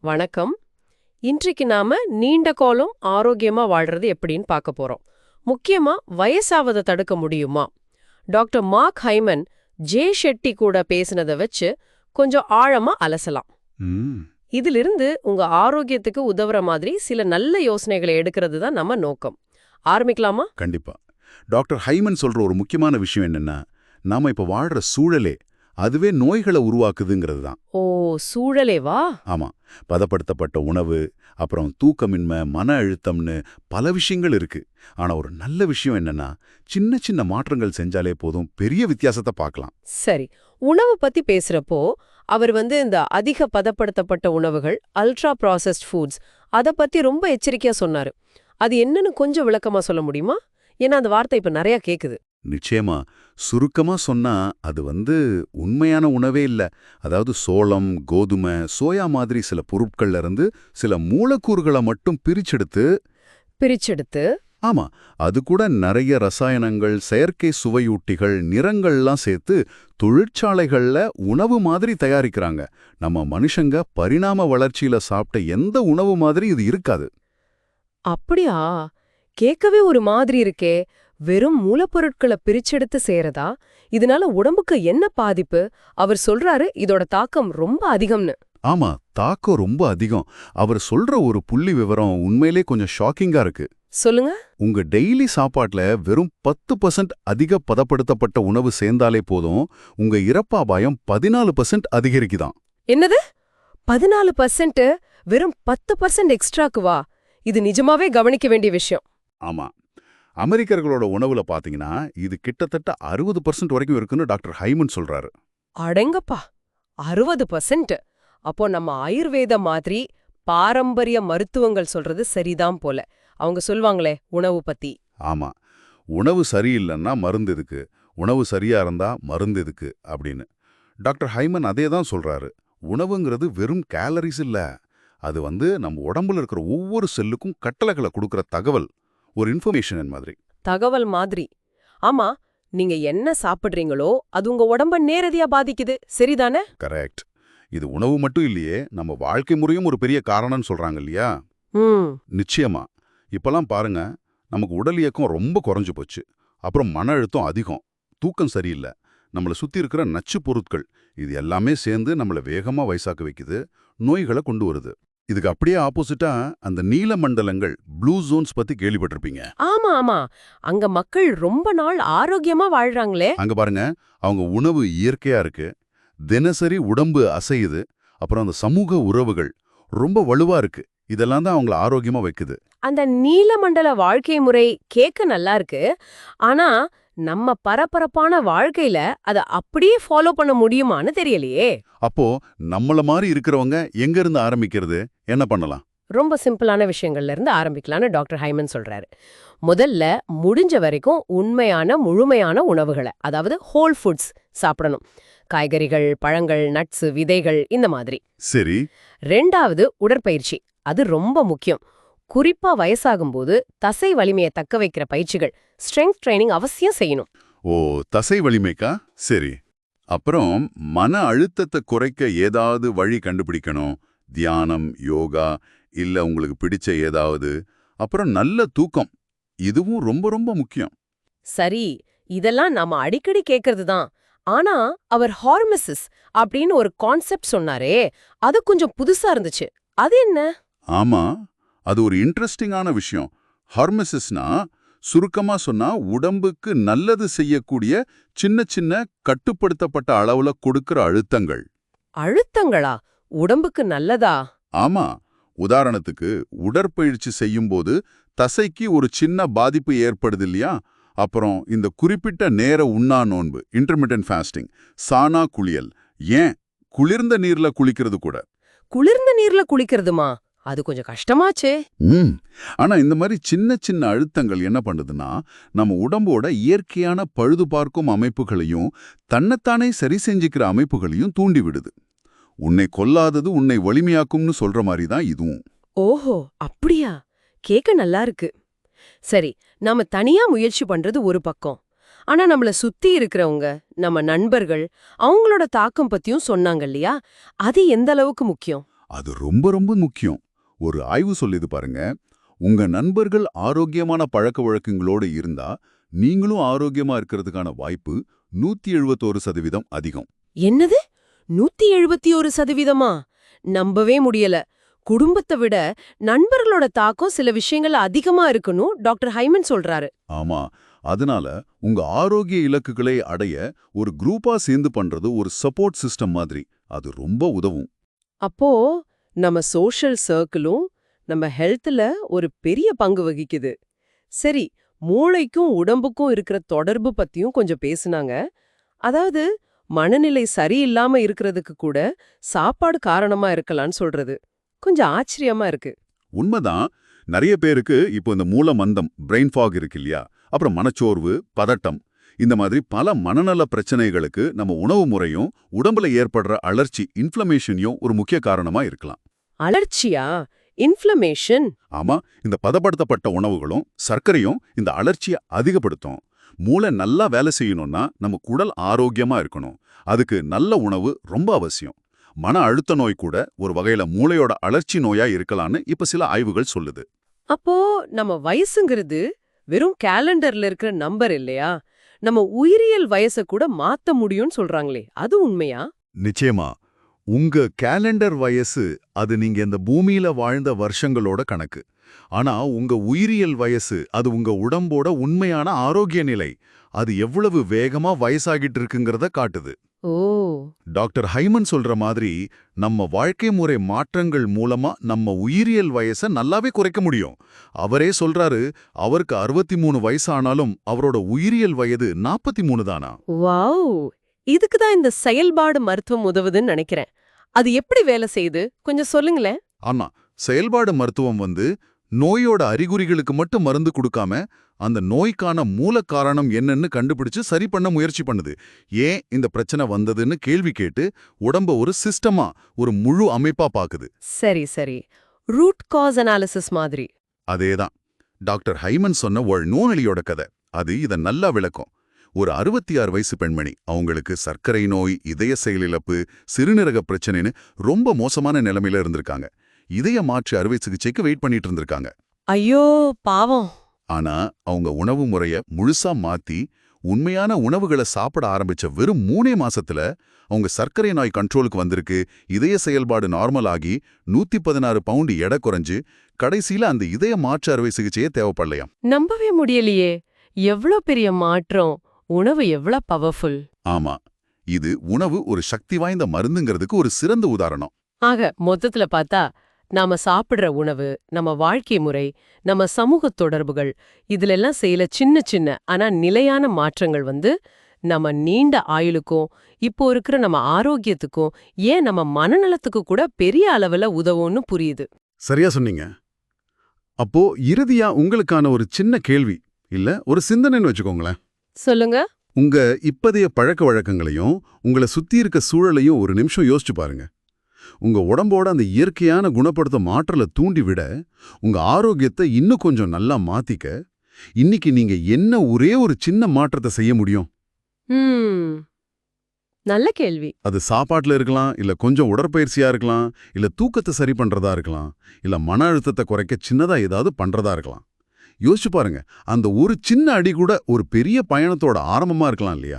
வணக்கம். இன்றைக்கு நாம நீண்ட காலம் ஆரோக்கியமா வாழ்றது எப்படின்னு பார்க்க போறோம். முக்கியமா வயசாவதை தடுக்க முடியுமா? Doctor Mark Hyman Jay Shetty கூட பேசினதை வச்சு கொஞ்சம் ஆழமா அலசலாம். இதிலிருந்து உங்க ஆரோக்கியத்துக்கு உதவுற மாதிரி சில நல்ல யோசனைகளை எடுக்கிறது தான் நம்ம நோக்கம். ஆரம்பிக்கலாமா? கண்டிப்பா. டாக்டர் ஹைமன் சொல்ற ஒரு முக்கியமான விஷயம் என்னன்னா நாம இப்ப வாழ்ற சூழலே அதுவே நோய்களை உருவாக்குதுங்கிறது தான் ஓ சூழலே வா. ஆமா. பதப்படுத்தப்பட்ட உணவு அப்புறம் தூக்கமின்மை மன அழுத்தம்னு பல விஷயங்கள் இருக்கு. ஆனா ஒரு நல்ல விஷயம் என்னன்னா சின்ன சின்ன மாற்றங்கள் செஞ்சாலே போதும் பெரிய வித்தியாசத்தை பார்க்கலாம். சரி. உணவு பத்தி பேசுறப்போ அவர் வந்து இந்த அதிக பதப்படுத்தப்பட்ட உணவுகள் அல்ட்ரா ப்ராசஸ்ட் ஃபுட்ஸ் அத பத்தி ரொம்ப எச்சரிக்கையா சொன்னாரு. அது என்னன்னு கொஞ்சம் விளக்கமா சொல்ல முடியுமா? ஏன்னா அந்த வார்த்தை இப்ப நிறைய கேக்குது. நிச்சயமா சுருக்கமா சொன்னா அது வந்து உண்மையான உணவே இல்ல. அதாவது சோளம் கோதுமை சோயா மாதிரி சில பொருட்கள்ல இருந்து சில மூலக்கூறுகளை மட்டும் பிரிச்செடுத்து பிரிச்செடுத்து ஆமா அது கூட நிறைய ரசாயனங்கள் செயற்கை சுவையூட்டிகள் நிறங்கள்லாம் சேர்த்து தொழிற்சாலைகள்ல உணவு மாதிரி தயாரிக்கிறாங்க. நம்ம மனுஷங்க பரிணாம வளர்ச்சியில சாப்பிட்ட எந்த உணவு மாதிரி இது இருக்காது. அப்படியா? கேட்கவே ஒரு மாதிரி இருக்கே. வெறும் மூலப்பொருட்களை பிரிச்செடுத்து செய்யறதா? இதனால உடம்புக்கு என்ன பாதிப்பு? அவர் சொல்றாரு இதோட தாக்கம் ரொம்ப அதிகம்னு. ஆமா தாக்கம் ரொம்ப அதிகம். அவர் சொல்ற ஒரு புள்ளி விவரம் உண்மையிலே கொஞ்சம் ஷாக்கிங்கா இருக்கு. சொல்லுங்க. உங்க டெய்லி சாப்பாட்ல வெறும் பத்து பர்சன்ட் அதிக பதப்படுத்தப்பட்ட உணவு சேர்ந்தாலே போதும் உங்க இறப்பு அபாயம் பதினாலு பர்சன்ட் அதிகரிக்குதாம் என்னது? பதினாலு பர்சன்ட் வெறும் பத்து பர்சன்ட் எக்ஸ்ட்ராக்கு வா? இது நிஜமாவே கவனிக்க வேண்டிய விஷயம். ஆமா. அமெரிக்கர்களோட உணவுல பாத்தீங்கன்னா இது கிட்டத்தட்ட அறுபது பர்சன்ட் வரைக்கும் இருக்குன்னு டாக்டர் ஹைமன் சொல்றாரு. அடங்கப்பா! அறுபது பர்சன்ட் அப்போ நம்ம ஆயுர்வேத மாதிரி பாரம்பரிய மருத்துவங்கள் சொல்றது சரிதான் போல. அவங்க சொல்வாங்களே உணவு பத்தி. ஆமா. உணவு சரியில்லைன்னா மருந்து எதுக்கு? உணவு சரியா இருந்தா மருந்து எதுக்கு? அப்படின்னு. டாக்டர் ஹைமன் அதே தான் சொல்றாரு. உணவுங்கிறது வெறும் கேலரிஸ் இல்ல. அது வந்து நம்ம உடம்புல இருக்கிற ஒவ்வொரு செல்லுக்கும் கட்டளைகளை கொடுக்கிற தகவல். ஒரு இன்ஃபர்மேஷன் மாதிரி. தகவல் மாதிரி. ஆமா நீங்க என்ன சாப்பிடுறீங்களோ அது உங்க உடம்ப நேரடியா பாதிக்குது. சரிதானே? கரெக்ட் இது உணவு மட்டும் இல்லையே நம்ம வாழ்க்கை முறையும் ஒரு பெரிய காரணம்னு சொல்றாங்க இல்லையா? நிச்சயமா. இப்பெல்லாம் பாருங்க நமக்கு உடல் இயக்கம் ரொம்ப குறைஞ்சு போச்சு. அப்புறம் மன அழுத்தம் அதிகம். தூக்கம் சரியில்லை. நம்மளை சுத்தி இருக்கிற நச்சு பொருட்கள் இது எல்லாமே சேர்ந்து நம்மளை வேகமா வயசாக்க வைக்குது. நோய்களை கொண்டு வருது. இதுக்கு அப்படியே ஆப்போசிட்டா அந்த நீல மண்டலங்கள் ப்ளூ ஜோன்ஸ் பத்தி கேள்விப்பட்டிருப்பீங்க. ஆமா ஆமா. அங்க மக்கள் ரொம்ப நாள் ஆரோக்கியமா வாழ்றாங்களே. அங்க பாருங்க அவங்க உணவு இயற்கையா இருக்கு. தினசரி உடம்பு அசையுது. அப்புறம் அந்த சமூக உறவுகள் ரொம்ப வலுவா இருக்கு. இதெல்லாம் தான் அவங்கள ஆரோக்கியமா வைக்குது. அந்த நீலமண்டல வாழ்க்கை முறை கேட்க நல்லா இருக்கு. ஆனா நம்ம பரபரப்பான வாழ்க்கையில அத அப்படியே ஃபாலோ பண்ண முடியுமான்னு தெரியலையே. அப்போ நம்மள மாதிரி இருக்கிறவங்க எங்க இருந்து ஆரம்பிக்கிறது? என்ன பண்ணலாம்? ரொம்ப சிம்பிளான விஷயங்கள்ல இருந்து ஆரம்பிக்கலாம்னு டாக்டர் ஹைமன் சொல்றாரு. முதல்ல முடிஞ்ச வரைக்கும் உண்மையான முழுமையான உணவுகளை அதாவது ஹோல் ஃபுட்ஸ் சாப்பிடணும். காய்கறிகள் பழங்கள் நட்ஸ் விதைகள் இந்த மாதிரி. சரி. ரெண்டாவது உடற்பயிற்சி அது ரொம்ப முக்கியம். குறிப்பா வயசாகும்போது தசை வலிமையை தக்க வைக்கிற பயிற்சிகள் ஸ்ட்ரெங்க் ட்ரைனிங் அவசியம் செய்யணும். ஓ தசை வலிமைக்கா? சரி. அப்புறம் மன அழுத்தத்தை குறைக்க ஏதாவது வழி கண்டுபிடிக்கணும். தியானம் யோகா இல்ல உங்களுக்கு பிடிச்ச ஏதாவது. அப்புறம் நல்ல தூக்கம். இதுவும் ரொம்ப ரொம்ப முக்கியம். சரி இதெல்லாம் நாம அடிக்கடி கேக்குறது தான். ஆனா அவர் ஹார்மசிஸ் அப்படின்னு ஒரு கான்செப்ட் சொன்னாரே அது கொஞ்சம் புதுசா இருந்துச்சு. அது என்ன? ஆமா. அது ஒரு இன்ட்ரெஸ்டிங்கான விஷயம். ஹார்மசிஸ்னா சுருக்கமா சொன்னா உடம்புக்கு நல்லது செய்யக்கூடிய சின்ன சின்ன கட்டுப்படுத்தப்பட்ட அளவுல கொடுக்கிற அழுத்தங்கள். அழுத்தங்களா? உடம்புக்கு நல்லதா? ஆமா. உதாரணத்துக்கு உடற்பயிற்சி செய்யும்போது தசைக்கு ஒரு சின்ன பாதிப்பு ஏற்படுது இல்லையா? அப்புறம் இந்த குறிப்பிட்ட நேர உண்ணா நோன்பு இன்டர்மீடியன்ட் ஃபாஸ்டிங் சானா குளியல் ஏன்? குளிர்ந்த நீர்ல குளிக்கிறது கூட. குளிர்ந்த நீர்ல குளிக்கிறதுமா? அது கொஞ்சம் கஷ்டமாச்சே. ம். ஆனா இந்த மாதிரி சின்ன சின்ன அழுத்தங்கள் என்ன பண்ணுதுன்னா நம்ம உடம்போட இயற்கையான பழுது பார்க்கும் அமைப்புகளையும் தன்னைத்தானே சரி செஞ்சுக்கிற அமைப்புகளையும் தூண்டி விடுது. உன்னை கொல்லாதது உன்னை வலிமையாக்கும்னு சொல்ற மாதிரி தான் இதுவும். ஓஹோ அப்படியா? கேக்க நல்லா இருக்கு. சரி நாம தனியா முயற்சி பண்றது ஒரு பக்கம். ஆனா நம்மள சுத்தி இருக்கிறவங்க நம்ம நண்பர்கள் அவங்களோட தாக்கம் பத்தியும் சொன்னாங்க இல்லையா? அது எந்த அளவுக்கு முக்கியம்? அது ரொம்ப ரொம்ப முக்கியம். ஒரு ஆய்வு சொல்லுது பாருங்க. உங்க நண்பர்கள் ஆரோக்கியமான பழக்க வழக்கங்களோடு இருந்தா நீங்களும் ஆரோக்கியமா இருக்கிறதுக்கான வாய்ப்பு நூத்தி எழுபத்தோரு சதவீதம் அதிகம். என்னது? நூத்தி எழுபத்தி ஒரு சதவீதமா? நம்பவே முடியல. குடும்பத்தை விட நண்பர்களோட தாக்கம் சில விஷயங்கள் அதிகமா இருக்குன்னு டாக்டர் ஹைமன் சொல்றாரு. ஆமா. அதனால உங்க ஆரோக்கிய இலக்குகளை அடைய ஒரு குரூப்பா சேர்ந்து பண்றது ஒரு சப்போர்ட் சிஸ்டம் மாதிரி. அது ரொம்ப உதவும். அப்போ நம்ம சோஷல் சர்க்கிளும் நம்ம ஹெல்த்ல ஒரு பெரிய பங்கு வகிக்குது. சரி மூளைக்கும் உடம்புக்கும் இருக்கிற தொடர்பு பத்தியும் கொஞ்சம் பேசுனாங்க. அதாவது மனநிலை சரியில்லாம இருக்கிறதுக்கு கூட சாப்பாடு காரணமா இருக்கலாம்னு சொல்றது. கொஞ்சம் ஆச்சரியமா இருக்கு. உண்மைதான். நிறைய பேருக்கு இப்போ இந்த மூல மந்தம் பிரெயின் ஃபாக் இருக்கு இல்லையா? அப்புறம் மனச்சோர்வு பதட்டம் இந்த மாதிரி பல மனநல பிரச்சனைகளுக்கு நம்ம உணவு முறையும் உடம்புல ஏற்படுற அலர்ச்சி இன்ஃப்ளமேஷனையும் ஒரு முக்கிய காரணமா இருக்கலாம். அலர்ச்சியா? இன்ஃப்ளமேஷன் ஆமா இந்த பதப்படுத்தப்பட்ட உணவுகளும் சர்க்கரையும் இந்த அலர்ச்சியை அதிகப்படுத்தும். மூளை நல்லா வேலை செய்யணும்னா நம்ம குடல் ஆரோக்கியமா இருக்கணும். அதுக்கு நல்ல உணவு ரொம்ப அவசியம். மன அழுத்த நோய் கூட ஒரு வகையில மூளையோட அலர்ச்சி நோயா இருக்கலாம்னு இப்ப சில ஆய்வுகள் சொல்லுது. அப்போ நம்ம வயசுங்கிறது வெறும் கேலண்டர்ல இருக்கிற நம்பர் இல்லையா? நம்ம உயிரியல் வயசை கூட மாத்த முடியும்னு சொல்றாங்களே அது உண்மையா? நிச்சயமா. உங்க கேலண்டர் வயசு அது நீங்க இந்த பூமியில வாழ்ந்த வருஷங்களோட கணக்கு. ஆனா உங்க உயிரியல் வயசு அது உங்க உடம்போட உண்மையான ஆரோக்கிய நிலை. அது எவ்வளவு வேகமா வயசாகிட்டு இருக்குங்கிறத காட்டுது. ஓ. டாக்டர் ஹைமன் சொல்ற மாதிரி நம்ம வாழ்க்கை முறை மாற்றங்கள் மூலமா நம்ம உயிரியல் வயசை நல்லாவே குறைக்க முடியும். அவரே சொல்றாரு அவருக்கு அறுபத்தி மூணு வயசானாலும் அவரோட உயிரியல் வயது நாற்பத்தி மூணு தானா? வாவ். இதுக்கு தான் இந்த செயல்பாடு மருத்துவம் உதவுதுன்னு நினைக்கிறேன். அது எப்படி வேலை செய்யுது? கொஞ்சம் சொல்லுங்களேன். ஆனா செயல்பாடு மருத்துவம் வந்து நோயோட அறிகுறிகளுக்கு மட்டும் மருந்து கொடுக்காம அந்த நோய்க்கான மூல காரணம் என்னன்னு கண்டுபிடிச்சு சரி பண்ண முயற்சி பண்ணுது. ஏன் இந்த பிரச்சனை வந்ததுன்னு கேள்வி கேட்டு உடம்ப ஒரு சிஸ்டமா ஒரு முழு அமைப்பா பாக்குது. சரி சரி. ரூட் காஸ் அனாலிசிஸ் மாதிரி. அதேதான். டாக்டர் ஹைமன் சொன்ன ஒரு நோயாளியோட கதை. அது இத நல்லா விளக்கும். ஒரு அறுபத்தி ஆறு வயசு பெண்மணி அவங்களுக்கு சர்க்கரை நோய் இதய செயலிழப்பு சிறுநீரக பிரச்சனைன்னு ரொம்ப மோசமான நிலைமையில இருந்திருக்காங்க. இதய மாற்று அறுவை சிகிச்சைக்கு வெயிட் பண்ணிட்டு இருந்திருக்காங்க. ஐயோ பாவம். ஆனா அவங்க உணவு முறைய முழுசா மாத்தி உண்மையான உணவுகளை சாப்பிட ஆரம்பிச்ச வெறும் மூணே மாசத்துல அவங்க சர்க்கரை நோய் கண்ட்ரோலுக்கு வந்திருக்கு இதய செயல்பாடு நார்மல் ஆகி நூத்தி பதினாறு பவுண்டு எடை குறைஞ்சு கடைசியில அந்த இதய மாற்று அறுவை சிகிச்சையே தேவைப்படலையாம். நம்பவே முடியலையே. எவ்ளோ பெரிய மாற்றம். உணவு எவ்ளோ பவர்ஃபுல் ஆமா. இது உணவு ஒரு சக்தி வாய்ந்த மருந்துங்கிறதுக்கு ஒரு சிறந்த உதாரணம். ஆக மொத்தத்துல பார்த்தா நாம சாப்பிடுற உணவு நம்ம வாழ்க்கை முறை நம்ம சமூக தொடர்புகள் இதுலெல்லாம் செய்யல சின்ன சின்ன ஆனா நிலையான மாற்றங்கள் வந்து நம்ம நீண்ட ஆயுளுக்கும் இப்போ இருக்கிற நம்ம ஆரோக்கியத்துக்கும் ஏன் நம்ம மனநலத்துக்கு கூட பெரிய அளவுல உதவும்னு புரியுது. சரியா சொன்னீங்க. அப்போ இறுதியா உங்களுக்கான ஒரு சின்ன கேள்வி இல்ல ஒரு சிந்தனைன்னு வச்சுக்கோங்களேன். சொல்லுங்க. உங்க இப்பதைய பழக்க வழக்கங்களையும் உங்களை சுத்தி இருக்க சூழலையும் ஒரு நிமிஷம் யோசிச்சு பாருங்க. உங்க உடம்போட அந்த இயற்கையான குணப்படுத்த மாற்றலை தூண்டி விட உங்க ஆரோக்கியத்தை இன்னும் கொஞ்சம் நல்லா மாத்திக்க இன்னைக்கு நீங்க என்ன ஒரே ஒரு சின்ன மாற்றத்தை செய்ய முடியும்? நல்ல கேள்வி. அது சாப்பாட்டுல இருக்கலாம் இல்ல கொஞ்சம் உடற்பயிற்சியா இருக்கலாம் இல்ல தூக்கத்தை சரி பண்றதா இருக்கலாம் இல்ல மன அழுத்தத்தை குறைக்க சின்னதா ஏதாவது பண்றதா இருக்கலாம். யோசிச்சு பாருங்க அந்த ஒரு சின்ன அடி கூட ஒரு பெரிய பயணத்தோட ஆரம்பமா இருக்கலாம் இல்லையா?